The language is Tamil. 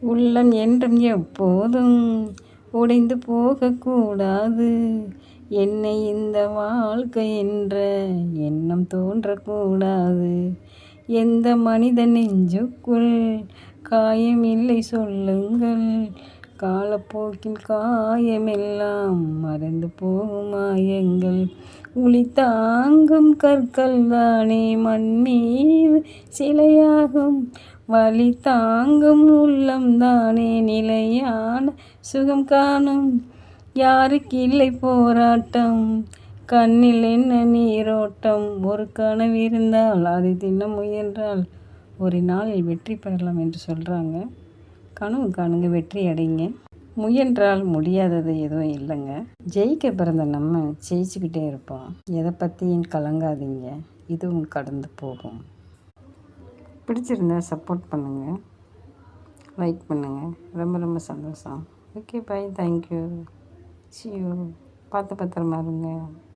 உள்ளம் என்றும் எப்போதும் உடைந்து போகக்கூடாது. என்னை இந்த வாழ்க்கை என்ற எண்ணம் தோன்றக்கூடாது. எந்த மனித நெஞ்சுக்குள் காயமில்லை சொல்லுங்கள். காலப்போக்கில் காயமெல்லாம் மறந்து போகும் மாயங்கள். உளி தாங்கும் கற்கள் தானே மண்மீது சிலையாகும். வலி தாங்கும் உள்ளம் தானே நிலையான சுகம் காணும். யாருக்கு இல்லை போராட்டம்? கண்ணில் என்ன நீரோட்டம்? ஒரு கனவு இருந்தால் அதை தின்ன முயன்றால் ஒரு நாளில் வெற்றி பெறலாம் என்று சொல்கிறாங்க கனவு காணுங்க வெற்றி அடைங்க. முயன்றால் முடியாதது எதுவும் இல்லைங்க. ஜெயிக்க பிறந்த நம்ம ஜெயிச்சுக்கிட்டே இருப்போம். எதை பற்றியும் கலங்காதீங்க. இதுவும் கடந்து போகும். பிடிச்சிருந்தா சப்போர்ட் பண்ணுங்கள் லைக் பண்ணுங்கள் ரொம்ப ரொம்ப சந்தோஷம். ஓகே பாய் தேங்க்யூ சியூ பார்த்து பத்திரமா இருங்க.